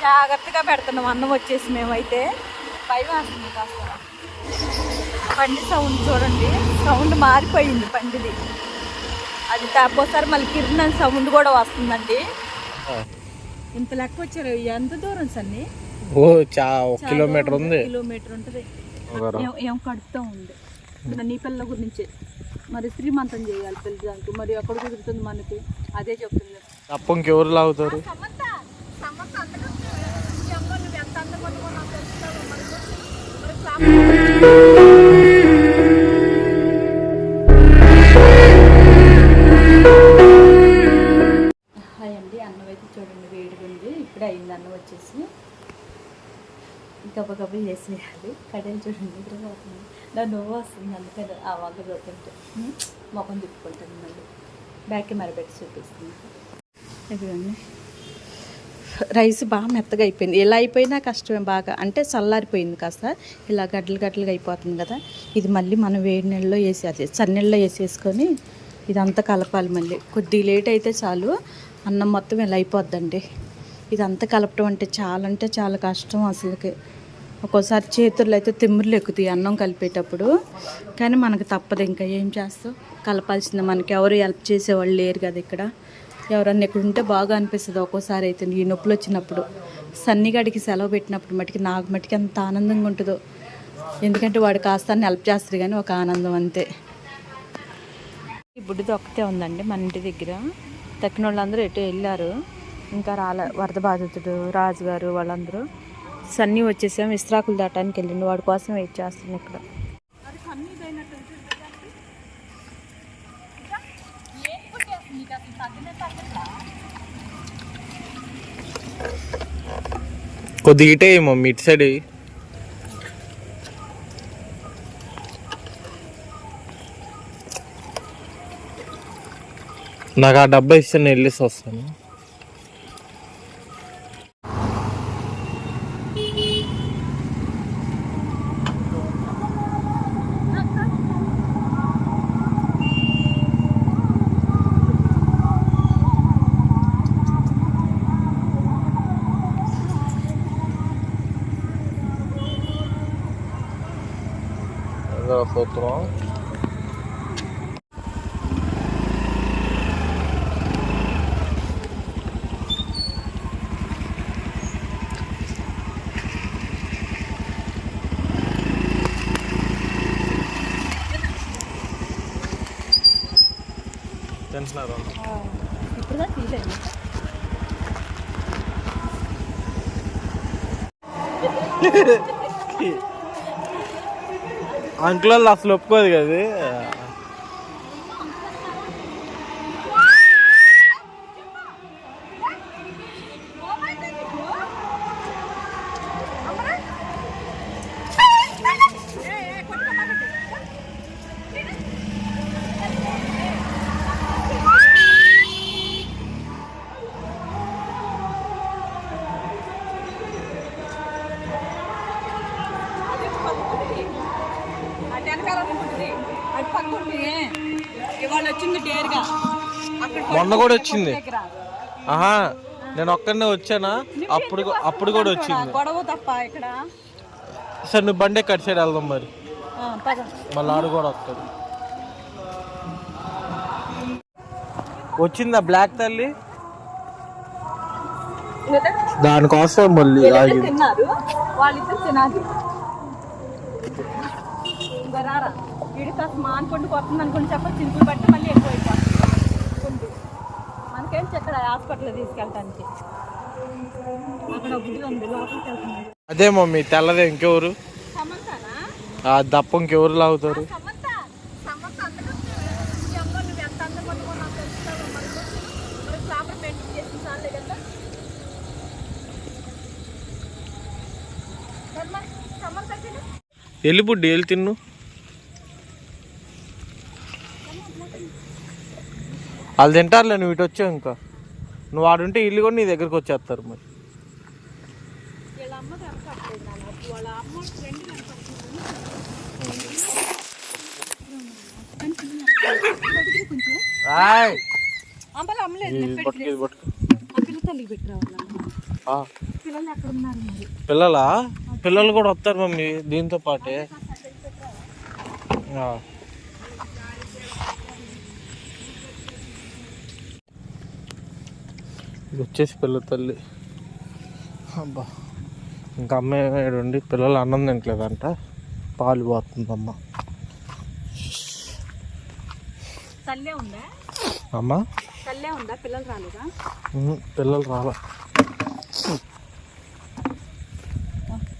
జాగ్రత్తగా పెడుతున్నాం. అన్నం వచ్చేసి మేమైతే భయం వేస్తుంది కాస్త. పండి సౌండ్ చూడండి. సౌండ్ మారిపోయింది పండిది. అది తాపోసారి మళ్ళీ కిరణ్ సౌండ్ కూడా వస్తుందండి. ఇంత లెక్క వచ్చారు. ఎంత దూరం సన్ని? ఓ చా ఒక కిలోమీటర్ ఉంది. కిలోమీటర్ ఉంటుంది. ఏం- కడుపుతూ ఉంది. నీ పిల్లల గురించి. మరి శ్రీమంతం చేయాలి పిల్లదానికి మరి ఎక్కడ కుదురుతుంది మనకి? అదే చెప్తుంది. తప్ప ఇంకెవరు లాగుతారు సమంత సమంత అంతగా ఈ అమ్మ నువ్వు ఎంత అందంగా ఉన్నావో నాకు తెలుస్తావు మరి మరి క్లాప్ హాయ్ అండి అన్నం అయితే చూడండి వేడిగా ఉంది ఇప్పుడే అయింది అన్నం వచ్చేసి గబగబా చేసేయాలి కడలు చూడండి నిద్రపోతుంది నా నవ్వు వస్తుంది అందుకని ఆ వంక చూస్తుంటే మొఖం ముఖం తిప్పుకుంటుంది మళ్ళీ. బ్యాక్ మరబెట్టి చూపిస్తుంది. ఇదిగోండి. రైస్ బాగా మెత్తగా అయిపోయింది. ఇలా అయిపోయినా కష్టమే బాగా. అంటే చల్లారిపోయింది కాస్త. ఇలా గడ్డలు గడ్డలుగా అయిపోతుంది కదా. ఇది మళ్ళీ మనం వేడి నీళ్ళలో వేసి అది చన్నీళ్ళలో వేసేసుకొని ఇదంతా కలపాలి మళ్ళీ. కొద్దిగా లేట్ అయితే చాలు. అన్నం మొత్తం ఇలా అయిపోద్దండి. ఇదంతా కలపడం అంటే చాలా అంటే చాలా కష్టం అసలుకి. ఒక్కోసారి చేతుల్లో అయితే తిమ్మురులు ఎక్కుతాయి అన్నం కలిపేటప్పుడు. కానీ మనకు తప్పదు ఇంకా. ఏం చేస్తాం కలపాల్సింది. మనకి ఎవరు హెల్ప్ చేసేవాళ్ళు లేరు కదా ఇక్కడ. ఎవరన్నా ఇక్కడ ఉంటే బాగా అనిపిస్తుంది. ఒక్కోసారి అయితే ఈ నొప్పులు వచ్చినప్పుడు సన్నిగాడికి సెలవు పెట్టినప్పుడు మటుకి నాకు మటుకి అంత ఆనందంగా ఉంటుందో. ఎందుకంటే వాడు కాస్త హెల్ప్ చేస్తారు కానీ ఒక ఆనందం అంతే. ఈ బుడ్డిది ఒక్కతే ఉందండి మన ఇంటి దగ్గర. తక్కిన వాళ్ళందరూ ఎటు వెళ్ళారు. ఇంకా రాలే వరద బాధితుడు రాజుగారు వాళ్ళందరూ. సన్నీ వచ్చేసాం ఇస్త్రాకులు దాటానికి వెళ్ళిండు. వాడి కోసం వెయిట్ చేస్తున్నాం ఇక్కడ. కొద్దిగా ఇటే మమ్మీ ఇటు సైడ్. నాకు ఆ డబ్బా ఇస్తే నేను వెళ్ళేసి వస్తాను. Bravo foto. Tens na ron. Oh. Yeah. Uncle అసలు ఒప్పుకోదు కదా. మొన్న కూడా వచ్చింది. ఆహా నేను ఒక్కడనే వచ్చానా? అప్పుడు అప్పుడు కూడా వచ్చింది. గొడవ తప్ప ఇక్కడ. సరే నువ్వు బండి కట్ సైడ్ వెళ్దాం మరి. మళ్ళీ ఆడు కూడా వస్తుంది వచ్చిందా బ్లాక్ తల్లి? దానికోసం మళ్ళీ ఆగి తిన్నారు వాళ్ళిద్దరు తినాలి ఇంకా రారా వీడి కాస్త మానుకుంటూ కొడుతుంది అనుకుని చెప్ప చింతలు బట్టి మళ్ళీ ఎక్కువ అయిపోతుంది. మనకేం ఇక్కడ హాస్పిటల్ తీసుకెళ్ళటానికి? అక్కడ ఉంది లోపలికి అదే మమ్మీ తెల్లదే ఇంకెవరు? దప్ప ఇంకెవరు లాగుతారు? సమంత సమంత అంతగా ఈ అమ్మ నువ్వు ఎంత అందంగా ఉన్నావో నాకు తెలుస్తావు మరి మరి ప్రాపర్ మెయింటైన్ చేసిన చాలే కదా ధర్మ, సమంత తిను. వెళ్ళి బుడ్డి వెళ్ళి తిన్ను వాళ్ళు తింటారులే నువ్వు ఇటు వచ్చావు ఇంకా. నువ్వు ఆడుంటే ఇల్లు కూడా నీ దగ్గరికి వచ్చేస్తారు మరి. పిల్లలా పిల్లలు కూడా వస్తారు మమ్మీ దీంతో పాటే. ఇది వచ్చేసి పిల్ల తల్లి. అబ్బా. ఇంకా అమ్మాయి ఉండి పిల్లలు అన్నం తింటలేదంట పాలు పోతుందమ్మ. తల్లే ఉందా? అమ్మ? తల్లే ఉందా? పిల్లలు రాలేదా? పిల్లలు రాలా.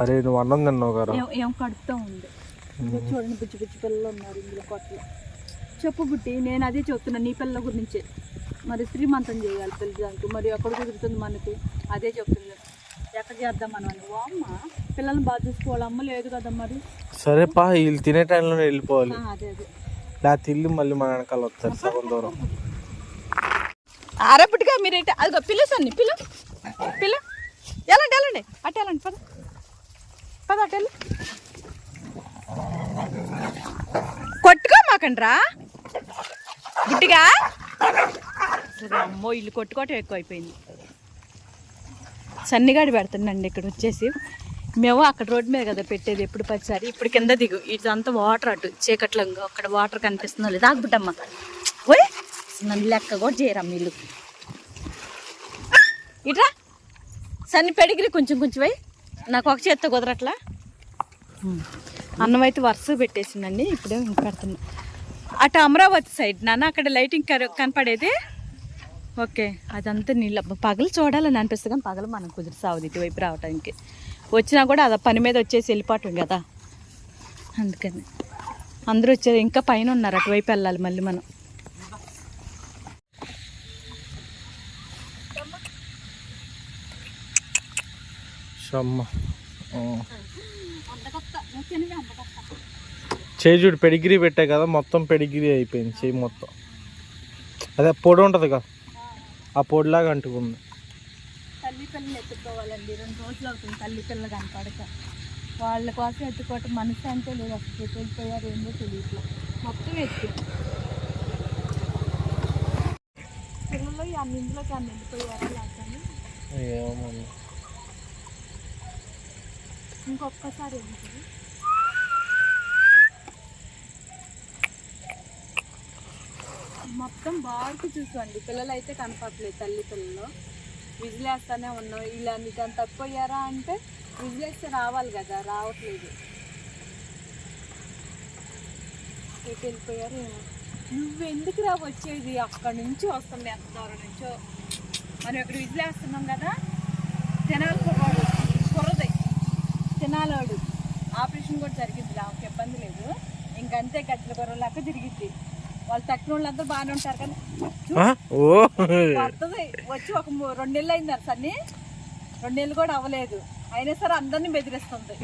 అరే నువ్వు అన్నం తిన్నావు కదా? ఏం- కడుపుతో ఉంది. చూడండి బుజ్జి బుజ్జి పిల్లలు ఉన్నారు ఇందులో కొట్టలు చెప్పు బుట్టి నేను అదే చెప్తున్నా నీ పిల్లల గురించి. మరి శ్రీమంతం చేయాలి పిల్లలకి మరి ఎక్కడ కుదురుతుంది మనకి. అదే చెప్తుంది ఎక్కడ చేద్దాం మనం అని. ఓ అమ్మ పిల్లల్ని బాగా చూసుకోవాలి. అమ్మ లేదు కదా మరి. సరే పా వీళ్ళు తినే టైంలోనే వెళ్ళిపోవాలి. అదే అదే. లేకపోతే ఇల్లు మళ్ళీ మన వెనకాల వస్తారు సగం దూరం. అరపుటిగా మీరు అదిగో పిల్లసండి పిల్ల. పిల్ల. వెళ్ళండి వెళ్ళండి అటు వెళ్ళండి పద. పద అటు వెళ్ళి. కొట్టుకో మాకండ్రా. గుడ్డిగా. సరే అమ్మో ఇల్లు కొట్టుకోవటం ఎక్కువైపోయింది. సన్నిగాడి పెడుతుందండి ఇక్కడ వచ్చేసి. మేము అక్కడ రోడ్డు మీద కదా పెట్టేది ఎప్పుడు పదిసారి. ఇప్పుడు కింద దిగు. ఇదంతా వాటర్ అటు చీకట్లంగా అక్కడ వాటర్ కనిపిస్తుందో లేదు ఆగుబుట్టమ్మ ఓయ్! నన్ను లెక్క కూడా చేయరమ్మ ఇల్లు? ఇట్రా! సన్ని పెడిగిరి కొంచెం కొంచెం పోయి నాకు ఒక చేత్తో కుదరట్లా? అన్నం అయితే వరుస పెట్టేసిందండి. ఇప్పుడే పెడుతున్నా. అటు అమరావతి సైడ్ నాన్న అక్కడ లైటింగ్ కనపడేది? ఓకే. అదంతా నీళ్ళు పగలు చూడాలని అనిపిస్తుంది కానీ పగలు మనం కుదిరి సాగుది ఇటువైపు రావడానికి వచ్చినా కూడా అది పని మీద వచ్చేసి వెళ్ళిపోవటం కదా. అందుకని. అందరూ వచ్చారు ఇంకా పైన ఉన్నారు అటువైపు వెళ్ళాలి మళ్ళీ మనం. చేయి చూడు పెడిగిరి పెట్టా కదా మొత్తం పెడిగిరి అయిపోయింది చేయి మొత్తం. అదే పొడి ఉంటుంది కదా. ఆ పొడిలాగా అంటుకుంది. తల్లి పిల్లలు ఎత్తుకోవాలండి. రెండు రోజులు అవుతుంది తల్లి పిల్లలు కనపడక. వాళ్ళ కోసం ఎత్తుకోవటం మనసు అంటే లేదు. అసలు వెళ్ళిపోయారు ఏందో తెలియట్లా. మొత్తం ఎత్తు. పిల్లలు అన్ని ఇందులోకి అన్ని వెళ్ళిపోయారు లేకని ఏమో ఇంకొక్కసారి మొత్తం బాగా చూసుకోండి. పిల్లలు అయితే కనపడలేదు తల్లి పిల్లలు విజిలేస్తానే ఉన్నాం. ఇలా మీకు అంత తక్కువయ్యారా అంటే విజిలేస్తే రావాలి కదా రావట్లేదు. ఎటు వెళ్ళిపోయారు ఏమో నువ్వు రా వచ్చేది? అక్కడి నుంచి వస్తాం ఎంత దూరం నుంచో. మనం ఇక్కడ విజిలేస్తున్నాం కదా. తినాలి కుర్రాడు కుర్రది. తినాలోడు. ఆపరేషన్ కూడా జరిగింది ఆమెకి ఇబ్బంది లేదు. ఇంకంతే గజ్జల కుర్రలాక లెక్క తిరిగిద్ది. వాళ్ళు తక్కిన వాళ్ళందరూ బాగానే ఉంటారు కానీ వస్తుంది వచ్చి ఒక మూ- రెండు నెలలు అయింది సన్ని. రెండు నెలలు కూడా అవ్వలేదు. అయినా సరే అందరినీ బెదిరిస్తుంది.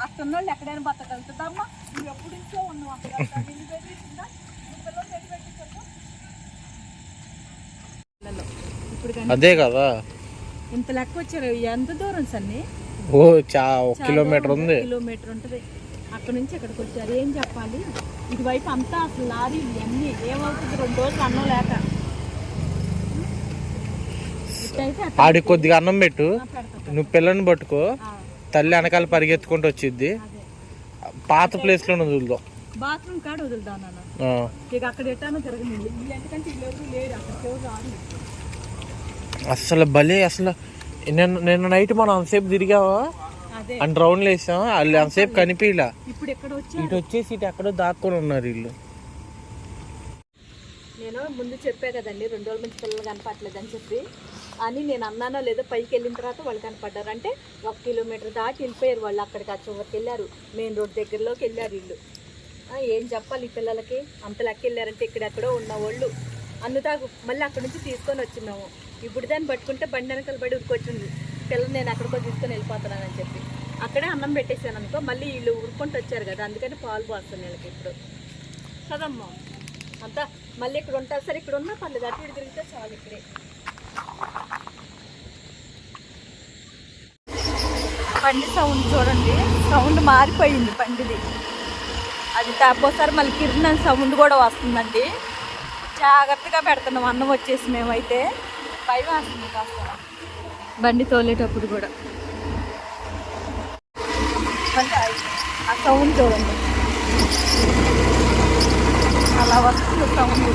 అక్కడ వాళ్ళు ఎక్కడైనా బతకగలుగుతుందమ్మా నువ్వు ఎప్పుడు ఇంట్లో ఉన్నావు అక్కడ? బెదిరిస్తుందా? అదే కదా. ఇంత లెక్క వచ్చారు. ఎంత దూరం సన్ని? ఓ చా ఒక కిలోమీటర్ ఉంది. కిలోమీటర్ ఉంటుంది. అక్కడ నుంచి అక్కడికి వచ్చారు. ఏం చెప్పాలి? ఇటువైపు అంతా అసలు లారీలు అన్నీ ఏమవుతుంది? రెండు రోజులు అన్నం లేక. ఆడికి కొద్దిగా అన్నం పెట్టు. నువ్వు పిల్లని పట్టుకో. తల్లి వెనకాల పరిగెత్తుకుంటూ వచ్చిద్ది. అదే. పాత ప్లేస్లో వదులుదాం. బాత్రూమ్ కాడ వదులుదాం. ఇక అక్కడ ఎట్టానో ఎందుకంటే లేరు. అక్కడ అసలు భలే అసలు నిన్న నిన్న నైట్ మనం అంతసేపు తిరిగావా? అని రౌండ్లు వేసాం. వాళ్ళు అంతసేపు కనిపించలా ఇప్పుడు ఎక్కడ వచ్చి ఇటు వచ్చేసి ఇటు ఎక్కడో దాక్కొని ఉన్నారు వీళ్ళు. నేను ముందు చెప్పే కదండి రెండు రోజుల నుంచి పిల్లలు కనపడలేదు అని చెప్పి. అని నేను అన్నానో లేదో పైకి వెళ్ళిన తర్వాత వాళ్ళు కనపడ్డారు. అంటే ఒక కిలోమీటర్ దాటి వెళ్ళిపోయారు వాళ్ళు అక్కడికి ఆ చివరికి వెళ్ళారు. మెయిన్ రోడ్ దగ్గరలోకి వెళ్ళారు వీళ్ళు. ఏం చెప్పాలి ఈ పిల్లలకి? అంత లెక్క వెళ్ళారంటే ఇక్కడెక్కడో ఉన్న వాళ్ళు అందుతాగు మళ్ళీ అక్కడ నుంచి తీసుకొని వచ్చినాము ఇప్పుడు దాన్ని పట్టుకుంటే బండి వెనకాల పడి ఉరికొచ్చింది. పిల్లలు నేను అక్కడికో తీసుకొని వెళ్ళిపోతున్నానని చెప్పి. అక్కడే అన్నం పెట్టేశాను అనుకో మళ్ళీ వీళ్ళు ఉరుక్కుంటూ వచ్చారు కదా అందుకని పాలు పోస్తాను వీళ్ళకి ఇప్పుడు. కదమ్మా అంతా మళ్ళీ ఇక్కడ ఉంటారు. సరే ఇక్కడ ఉన్నా పర్లేదు. అటు ఇటు తిరిగితే చాలు ఇక్కడే. పండి సౌండ్ చూడండి. సౌండ్ మారిపోయింది పండిది. అది తప్పోసారి మళ్ళీ కిరణ్ సౌండ్ కూడా వస్తుందండి. జాగ్రత్తగా పెడుతున్నాం. అన్నం వచ్చేసి మేమైతే. భయం వస్తుంది కాస్త. బండి తోలేటప్పుడు కూడా. అంటే ఆ సౌండ్ చూడండి. అలా వస్తుంది సౌండ్